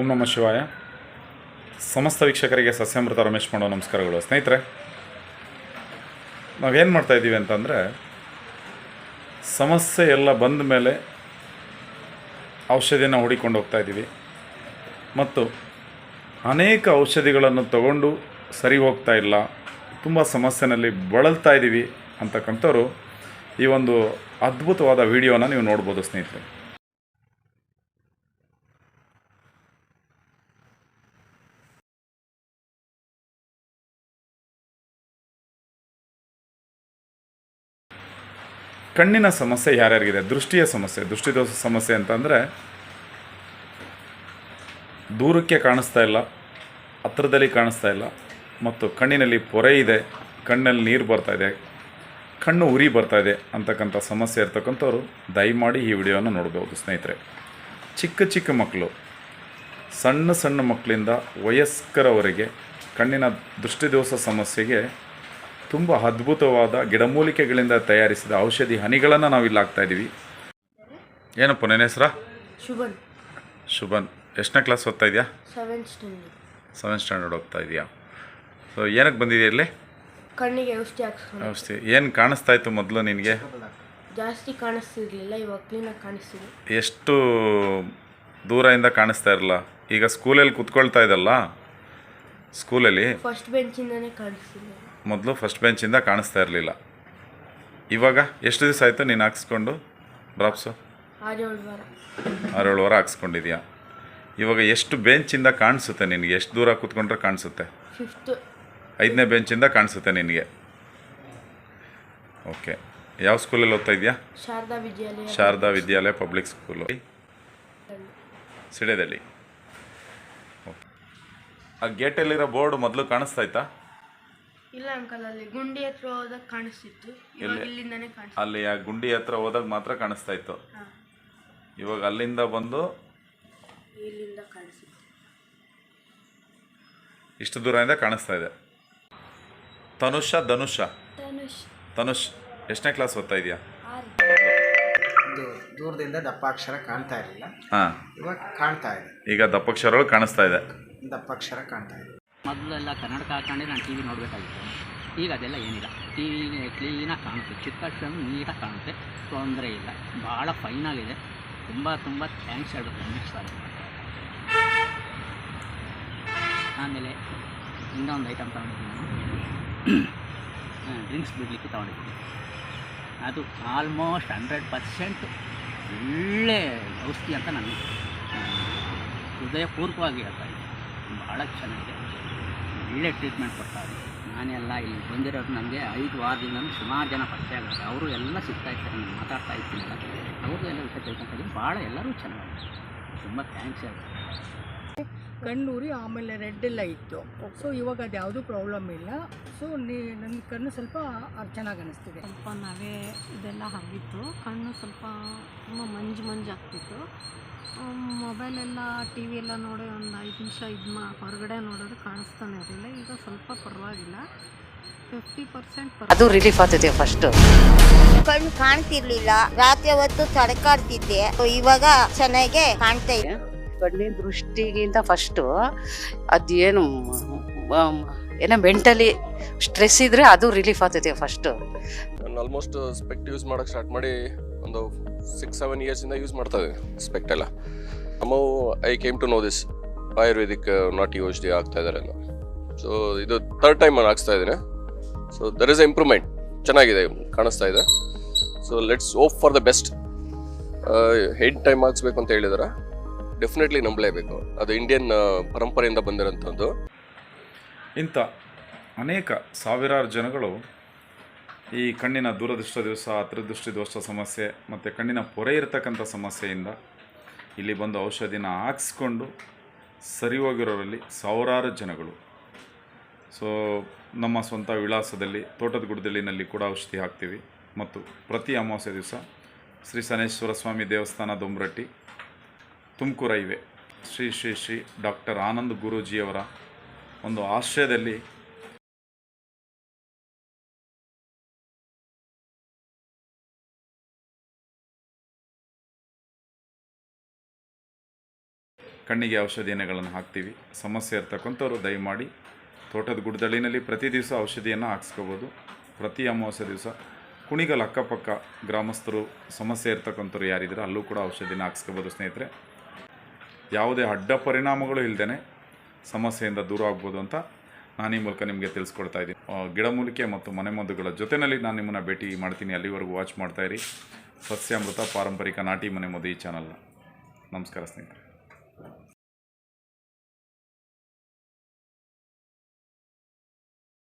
ಓಂ ನಮಃ ಶಿವಾಯ. ಸಮಸ್ತ ವೀಕ್ಷಕರಿಗೆ ಸಸ್ಯಾಮೃತ ರಮೇಶ್ ಮಾಡೋ ನಮಸ್ಕಾರಗಳು. ಸ್ನೇಹಿತರೆ, ನಾವೇನು ಮಾಡ್ತಾ ಇದ್ದೀವಿ ಅಂತಂದರೆ, ಸಮಸ್ಯೆ ಎಲ್ಲ ಬಂದ ಮೇಲೆ ಔಷಧಿಯನ್ನು ಹುಡಿಕೊಂಡು ಹೋಗ್ತಾ ಇದ್ದೀವಿ. ಮತ್ತು ಅನೇಕ ಔಷಧಿಗಳನ್ನು ತಗೊಂಡು ಸರಿ ಹೋಗ್ತಾ ಇಲ್ಲ, ತುಂಬ ಸಮಸ್ಯೆನಲ್ಲಿ ಬಳಲ್ತಾ ಇದ್ದೀವಿ ಅಂತಕ್ಕಂಥವ್ರು ಈ ಒಂದು ಅದ್ಭುತವಾದ ವಿಡಿಯೋನ ನೀವು ನೋಡ್ಬೋದು ಸ್ನೇಹಿತರೆ. ಕಣ್ಣಿನ ಸಮಸ್ಯೆ ಯಾರ್ಯಾರಿಗಿದೆ? ದೃಷ್ಟಿಯ ಸಮಸ್ಯೆ. ದೃಷ್ಟಿದೋಷ ಸಮಸ್ಯೆ ಅಂತಂದರೆ, ದೂರಕ್ಕೆ ಕಾಣಿಸ್ತಾ ಇಲ್ಲ, ಹತ್ರದಲ್ಲಿ ಕಾಣಿಸ್ತಾ ಇಲ್ಲ, ಮತ್ತು ಕಣ್ಣಿನಲ್ಲಿ ಪೊರೆ ಇದೆ, ಕಣ್ಣಲ್ಲಿ ನೀರು ಬರ್ತಾ ಇದೆ, ಕಣ್ಣು ಉರಿ ಬರ್ತಾ ಇದೆ ಅಂತಕ್ಕಂಥ ಸಮಸ್ಯೆ ಇರ್ತಕ್ಕಂಥವ್ರು ದಯಮಾಡಿ ಈ ವಿಡಿಯೋನ ನೋಡ್ಬೋದು ಸ್ನೇಹಿತರೆ. ಚಿಕ್ಕ ಚಿಕ್ಕ ಮಕ್ಕಳು, ಸಣ್ಣ ಸಣ್ಣ ಮಕ್ಕಳಿಂದ ವಯಸ್ಕರವರೆಗೆ ಕಣ್ಣಿನ ದೃಷ್ಟಿದೋಷ ಸಮಸ್ಯೆಗೆ ತುಂಬ ಅದ್ಭುತವಾದ ಗಿಡಮೂಲಿಕೆಗಳಿಂದ ತಯಾರಿಸಿದ ಔಷಧಿ ಹನಿಗಳನ್ನು ನಾವು ಇಲ್ಲಿ ಹಾಕ್ತಾ ಇದ್ದೀವಿ ಏನಪ್ಪ ನನ್ನ ಹೆಸರ? ಶುಭನ್. ಶುಭನ್. ಎಷ್ಟನೇ ಕ್ಲಾಸ್ ಓದ್ತಾ ಇದೆಯಾ? ಸೆವೆಂತ್ ಸ್ಟ್ಯಾಂಡರ್ಡ್ ಸೆವೆಂತ್ ಸ್ಟ್ಯಾಂಡರ್ಡ್ ಹೋಗ್ತಾ ಇದೆಯಾ? ಸೊ ಏನಕ್ಕೆ ಬಂದಿದೆಯಾ ಇಲ್ಲಿ? ಕಣ್ಣಿಗೆ ಔಷಧಿ ಹಾಕ್ಸ್ಕೊಂಡು. ಔಷಧಿ. ಏನು ಕಾಣಿಸ್ತಾ ಇತ್ತು ಮೊದಲು ನಿನಗೆ? ಜಾಸ್ತಿ ಕಾಣಿಸ್ತಿರ್ಲಿಲ್ಲ ಇವಾಗ ಕ್ಲೀನಾಗಿ ಕಾಣಿಸ್ತಿದೆ. ಎಷ್ಟು ದೂರದಿಂದ ಕಾಣಿಸ್ತಾ ಇರಲ್ಲ? ಈಗ ಸ್ಕೂಲಲ್ಲಿ ಕುತ್ಕೊಳ್ತಾ ಇದ್ದಲ್ಲ ಸ್ಕೂಲಲ್ಲಿ ಫಸ್ಟ್ ಬೆಂಚಿಂದನೇ ಕಾಣಿಸ್ತಿಲ್ಲ ಮೊದಲು ಫಸ್ಟ್ ಬೆಂಚಿಂದ ಕಾಣಿಸ್ತಾ ಇರಲಿಲ್ಲ. ಇವಾಗ ಎಷ್ಟು ದಿವಸ ಆಯಿತು ನೀನು ಹಾಕ್ಸ್ಕೊಂಡು? ಡ್ರಾಪ್ಸು ಆರೇಳು ವಾರ ಹಾಕ್ಸ್ಕೊಂಡಿದ್ಯಾ? ಇವಾಗ ಎಷ್ಟು ಬೆಂಚಿಂದ ಕಾಣಿಸುತ್ತೆ ನಿನಗೆ? ಎಷ್ಟು ದೂರ ಕೂತ್ಕೊಂಡ್ರೆ ಕಾಣಿಸುತ್ತೆ? ಐದನೇ ಬೆಂಚಿಂದ ಕಾಣಿಸುತ್ತೆ ನಿನಗೆ. ಓಕೆ ಯಾವ ಸ್ಕೂಲಲ್ಲಿ ಓದ್ತಾ ಇದೆಯಾ? ಶಾರದಾ ವಿದ್ಯಾಲಯ. ಶಾರದಾ ವಿದ್ಯಾಲಯ ಪಬ್ಲಿಕ್ ಸ್ಕೂಲು ಸಿಡೆದಲ್ಲಿ? ಓಕೆ ಆ ಗೇಟಲ್ಲಿರೋ ಬೋರ್ಡ್ ಮೊದಲು ಕಾಣಿಸ್ತಾ ಇತ್ತಾ? ಇಲ್ಲ ಅಂಕಲ್ ಅಲ್ಲಿ ಗುಂಡಿ ಹತ್ರ ಹೋದಾಗ ಕಾಣಿಸ್ತಿತ್ತು. ಇವಾಗ ಇಲ್ಲಿಂದಾನೇ ಕಾಣಿಸ್ತಿತ್ತು. ಅಲ್ಲಿ ಆ ಗುಂಡಿ ಹತ್ರ ಹೋದಾಗ ಮಾತ್ರ ಕಾಣಿಸ್ತಾ ಇತ್ತು. ಹಾಂ. ಇವಾಗ ಅಲ್ಲಿಂದ ಬಂದು ಇಲ್ಲಿಂದ ಕಾಣಿಸ್ತಿತ್ತು. ಇಷ್ಟು ದೂರದಿಂದ ಕಾಣಿಸ್ತಾ ಇದೆ. ತನುಷ ಧನುಷ. ಧನುಷ್. ತನುಷ್ ಎಷ್ಟನೇ ಕ್ಲಾಸ್ ಓದ್ತಾ ಇದೆಯಾ? ದೂರದಿಂದ ದಪ್ಪಾಕ್ಷರ ಕಾಣ್ತಾ ಇರಲಿಲ್ಲ. ಹಾಂ. ಇವಾಗ ಕಾಣ್ತಾ ಇದೆ. ಈಗ ದಪ್ಪಕ್ಷರಗಳು ಕಾಣಿಸ್ತಾ ಇದೆ. ದಪ್ಪಾಕ್ಷರ ಕಾಣ್ತಾ ಇದೆ. ಮೊದಲೆಲ್ಲ ಕನ್ನಡಕ ಹಾಕೊಂಡೆ ನಾನು ಟಿ ವಿ ನೋಡಬೇಕಾಗಿತ್ತು. ಈಗ ಅದೆಲ್ಲ ಏನಿಲ್ಲ. ಟಿ ವಿ ಕ್ಲೀನಾಗಿ ಕಾಣುತ್ತೆ. ಚಿಕ್ಕ ನೀಟಾಗಿ ಕಾಣುತ್ತೆ. ತೊಂದರೆ ಇಲ್ಲ. ಭಾಳ ಫೈನಾಗಿದೆ ತುಂಬ ತುಂಬ ಥ್ಯಾಂಕ್ಸ್ ಹೇಳ್ಬೇಕು ರಮೇಶ್ ಸರ್ ಆಮೇಲೆ ಇನ್ನೊಂದು ಐಟಮ್ ತೊಗೊಂಡಿದ್ದೀನಿ. ನಾನು ಡ್ರಿಂಕ್ಸ್ ಬಿಡಲಿಕ್ಕೆ ತೊಗೊಂಡಿದ್ದೀನಿ. ಅದು ಆಲ್ಮೋಸ್ಟ್ ಹಂಡ್ರೆಡ್ ಪರ್ಸೆಂಟ್ ಒಳ್ಳೆಯ ಔಷಧಿ ಅಂತ ನಾನು ಹೃದಯಪೂರ್ವಕವಾಗಿ ಹೇಳ್ತಾ ಇದ್ದೀನಿ. ಭಾಳ ಚೆನ್ನಾಗಿದೆ. ಒಳ್ಳೆ ಟ್ರೀಟ್ಮೆಂಟ್ ಕೊಡ್ತಾರೆ. ನಾನೆಲ್ಲ ಇಲ್ಲಿ ಬಂದಿರೋರು ನನಗೆ ಐದು ವಾರದಿಂದ ಸುಮಾರು ಜನ ಪರಿಚಯ ಆಗುತ್ತೆ ಅವರು ಎಲ್ಲ ಸಿಗ್ತಾ ಇರ್ತಾರೆ ನಾನು ಮಾತಾಡ್ತಾ ಇರ್ತೀನಲ್ಲ ಅವ್ರದ್ದು ಎಲ್ಲ ವಿಷಯ ತಿಳ್ಕೊಂತೀನಿ ಭಾಳ ಎಲ್ಲರೂ ಚೆನ್ನಾಗಿದೆ ತುಂಬ ಥ್ಯಾಂಕ್ಸ್ ಹೇಳ್ತೀನಿ. ಕಣ್ಣೂರಿ ಆಮೇಲೆ ರೆಡ್ ಎಲ್ಲ ಇತ್ತು. ಸೊ ಇವಾಗ ಅದು ಯಾವುದೂ ಪ್ರಾಬ್ಲಮ್ ಇಲ್ಲ. ಸೊ ನೀ ನನ್ನ ಕಣ್ಣು ಸ್ವಲ್ಪ ಚೆನ್ನಾಗಿ ಅನಿಸ್ತಿದೆ. ಸ್ವಲ್ಪ ನವೆ ಇದೆಲ್ಲ ಆಗಿತ್ತು ಕಣ್ಣು ಸ್ವಲ್ಪ ತುಂಬ ಮಂಜು ಮಂಜು ಆಗ್ತಿತ್ತು. ಮೊಬೈಲೆಲ್ಲ ಟಿ ವಿ ಎಲ್ಲ ನೋಡಿ ಒಂದು ಐದು ನಿಮಿಷ ಇದು ಮಾ ಹೊರಗಡೆ ನೋಡೋದು ಕಾಣಿಸ್ತಾನೆ ಇರಲಿಲ್ಲ. ಈಗ ಸ್ವಲ್ಪ ಪರವಾಗಿಲ್ಲ. ಫಿಫ್ಟಿ ಪರ್ಸೆಂಟ್ ಅದು ರಿಲೀಫ್ ಆಗ್ತದೆ ಫಸ್ಟ್ ಕಣ್ಣು ಕಾಣ್ತಿರ್ಲಿಲ್ಲ. ರಾತ್ರಿ ಹೊತ್ತು ತಡಕಾಡ್ತಿದ್ದೆ. ಇವಾಗ ಚೆನ್ನಾಗೆ ಕಾಣ್ತಾ ಇದೆ. ಕಣ್ಣಿನ ದೃಷ್ಟಿಗಿಂತ ಫಸ್ಟು ಅದೇನು ಏನು ಮೆಂಟಲಿ ಸ್ಟ್ರೆಸ್ ಇದ್ರೆ ಅದು ರಿಲೀಫ್ ಆಗ್ತೈತೆ ಫಸ್ಟು ಆಲ್ಮೋಸ್ಟ್ ಸ್ಪೆಕ್ಟ್ ಯೂಸ್ ಮಾಡೋಕೆ ಸ್ಟಾರ್ಟ್ ಮಾಡಿ ಒಂದು ಸಿಕ್ಸ್ ಸೆವೆನ್ ಇಯರ್ಸಿಂದ ಯೂಸ್ ಮಾಡ್ತಾ ಇದ್ದೀನಿ ಸ್ಪೆಕ್ಟ್ ಎಲ್ಲ. ಅಮ್ಮ I came to know this Ayurvedic ನಾಟಿ ಔಷಧಿ ಆಗ್ತಾ ಇದ್ದಾರೆ ಸೊ ಇದು ಥರ್ಡ್ ಟೈಮ್ ನಾನು ಹಾಕ್ಸ್ತಾ ಇದ್ದೀನಿ. So there is a improvement ಚೆನ್ನಾಗಿದೆ, ಕಾಣಿಸ್ತಾ ಇದೆ. So let's hope for the best head time ಹಾಕ್ಸ್ಬೇಕು ಅಂತ ಹೇಳಿದಾರೆ? ಡೆಫಿನೆಟ್ಲಿ ನಂಬಲೇಬೇಕು. ಅದು ಇಂಡಿಯನ್ ಪರಂಪರೆಯಿಂದ ಬಂದಿರೋಂಥದ್ದು. ಇಂಥ ಅನೇಕ ಸಾವಿರಾರು ಜನಗಳು ಈ ಕಣ್ಣಿನ ದೂರದೃಷ್ಟ ದಿವಸ, ಅತೃದೃಷ್ಟಿ ದೋಷ ಸಮಸ್ಯೆ ಮತ್ತು ಕಣ್ಣಿನ ಪೊರೆ ಇರತಕ್ಕಂಥ ಸಮಸ್ಯೆಯಿಂದ ಇಲ್ಲಿ ಬಂದು ಔಷಧಿನ ಹಾಕ್ಸ್ಕೊಂಡು ಸರಿ ಹೋಗಿರೋರಲ್ಲಿ ಸಾವಿರಾರು ಜನಗಳು. ಸೊ ನಮ್ಮ ಸ್ವಂತ ವಿಳಾಸದಲ್ಲಿ, ತೋಟದ ಗುಡ್ದಲಿನಲ್ಲಿ ಕೂಡ ಔಷಧಿ ಹಾಕ್ತೀವಿ. ಮತ್ತು ಪ್ರತಿ ಅಮಾವಾಸ್ಯೆ ದಿವಸ ಶ್ರೀ ಸನೇಶ್ವರ ಸ್ವಾಮಿ ದೇವಸ್ಥಾನ ದೊಂಬ್ರಟ್ಟಿ ತುಮಕೂರು ಇವೆ. ಶ್ರೀ ಶ್ರೀ ಶ್ರೀ ಡಾಕ್ಟರ್ ಆನಂದ್ ಗುರೂಜಿಯವರ ಒಂದು ಆಶ್ರಯದಲ್ಲಿ ಕಣ್ಣಿಗೆ ಔಷಧಿಯನ್ನುಗಳನ್ನು ಹಾಕ್ತೀವಿ. ಸಮಸ್ಯೆ ಇರ್ತಕ್ಕಂಥವ್ರು ದಯಮಾಡಿ ತೋಟದ ಗುಡ್ದಳಿನಲ್ಲಿ ಪ್ರತಿ ದಿವಸ ಔಷಧಿಯನ್ನು ಹಾಕ್ಸ್ಕೋಬೋದು. ಪ್ರತಿ ಅಮಾವಾಸ್ಯೆ ದಿವಸ ಕುಣಿಗಲ್ ಅಕ್ಕಪಕ್ಕ ಗ್ರಾಮಸ್ಥರು ಸಮಸ್ಯೆ ಇರ್ತಕ್ಕಂಥವ್ರು ಯಾರಿದ್ದಾರೆ ಅಲ್ಲೂ ಕೂಡ ಔಷಧಿನ ಹಾಕ್ಸ್ಕೋಬೋದು ಸ್ನೇಹಿತರೆ. ಯಾವುದೇ ಅಡ್ಡ ಪರಿಣಾಮಗಳು ಇಲ್ಲದೇ ಸಮಸ್ಯೆಯಿಂದ ದೂರ ಆಗ್ಬೋದು ಅಂತ ನಾನು ಈ ಮೂಲಕ ನಿಮಗೆ ತಿಳಿಸ್ಕೊಡ್ತಾ ಇದ್ದೀನಿ. ಗಿಡಮೂಲಿಕೆ ಮತ್ತು ಮನೆಮದ್ದುಗಳ ಜೊತೆಯಲ್ಲಿ ನಾನು ನಿಮ್ಮನ್ನು ಭೇಟಿ ಮಾಡ್ತೀನಿ. ಅಲ್ಲಿವರೆಗೂ ವಾಚ್ ಮಾಡ್ತಾಯಿರಿ ಸಸ್ಯಾಮೃತ ಪಾರಂಪರಿಕ ನಾಟಿ ಮನೆಮದ್ದು ಈ ಚಾನಲ್ನ. ನಮಸ್ಕಾರ ಸ್ನೇಹಿತರೆ.